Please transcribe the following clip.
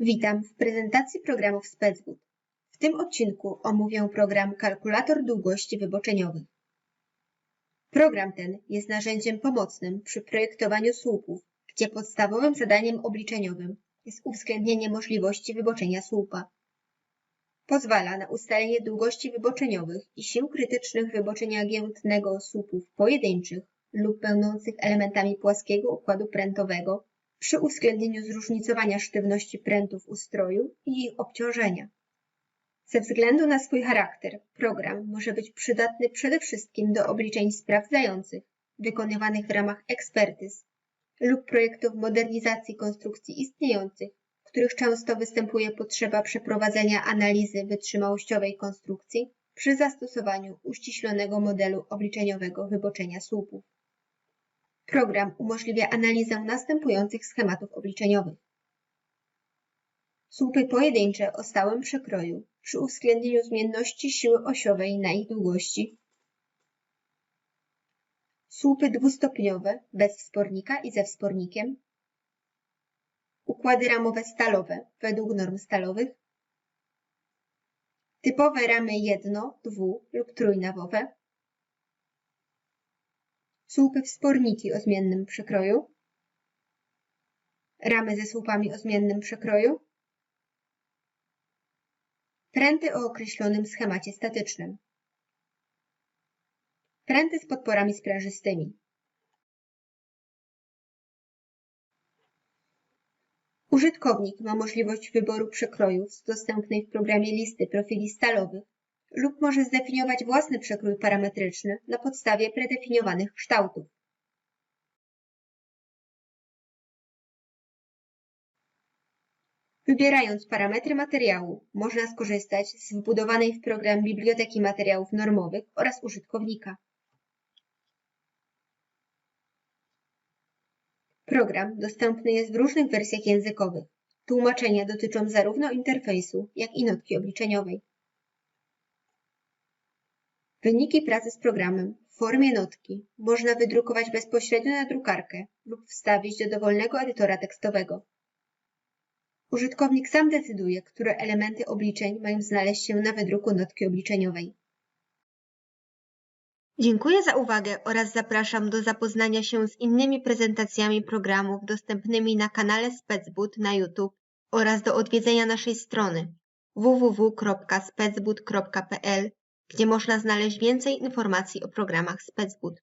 Witam w prezentacji programów SpecBoot. W tym odcinku omówię program Kalkulator Długości Wyboczeniowych. Program ten jest narzędziem pomocnym przy projektowaniu słupów, gdzie podstawowym zadaniem obliczeniowym jest uwzględnienie możliwości wyboczenia słupa. Pozwala na ustalenie długości wyboczeniowych i sił krytycznych wyboczenia giętnego słupów pojedynczych lub będących elementami płaskiego układu prętowego przy uwzględnieniu zróżnicowania sztywności prętów ustroju i ich obciążenia. Ze względu na swój charakter, program może być przydatny przede wszystkim do obliczeń sprawdzających, wykonywanych w ramach ekspertyz lub projektów modernizacji konstrukcji istniejących, w których często występuje potrzeba przeprowadzenia analizy wytrzymałościowej konstrukcji przy zastosowaniu uściślonego modelu obliczeniowego wyboczenia słupów. Program umożliwia analizę następujących schematów obliczeniowych. Słupy pojedyncze o stałym przekroju przy uwzględnieniu zmienności siły osiowej na ich długości. Słupy dwustopniowe bez wspornika i ze wspornikiem. Układy ramowe stalowe według norm stalowych. Typowe ramy jedno-, dwu- lub trójnawowe słupy wsporniki o zmiennym przekroju, ramy ze słupami o zmiennym przekroju, pręty o określonym schemacie statycznym, pręty z podporami sprężystymi. Użytkownik ma możliwość wyboru przekrojów z dostępnej w programie listy profili stalowych lub może zdefiniować własny przekrój parametryczny na podstawie predefiniowanych kształtów. Wybierając parametry materiału, można skorzystać z wbudowanej w program biblioteki materiałów normowych oraz użytkownika. Program dostępny jest w różnych wersjach językowych. Tłumaczenia dotyczą zarówno interfejsu, jak i notki obliczeniowej. Wyniki pracy z programem w formie notki można wydrukować bezpośrednio na drukarkę lub wstawić do dowolnego edytora tekstowego. Użytkownik sam decyduje, które elementy obliczeń mają znaleźć się na wydruku notki obliczeniowej. Dziękuję za uwagę oraz zapraszam do zapoznania się z innymi prezentacjami programów dostępnymi na kanale SpecBoot na YouTube oraz do odwiedzenia naszej strony www.specboot.pl gdzie można znaleźć więcej informacji o programach SpecBoot.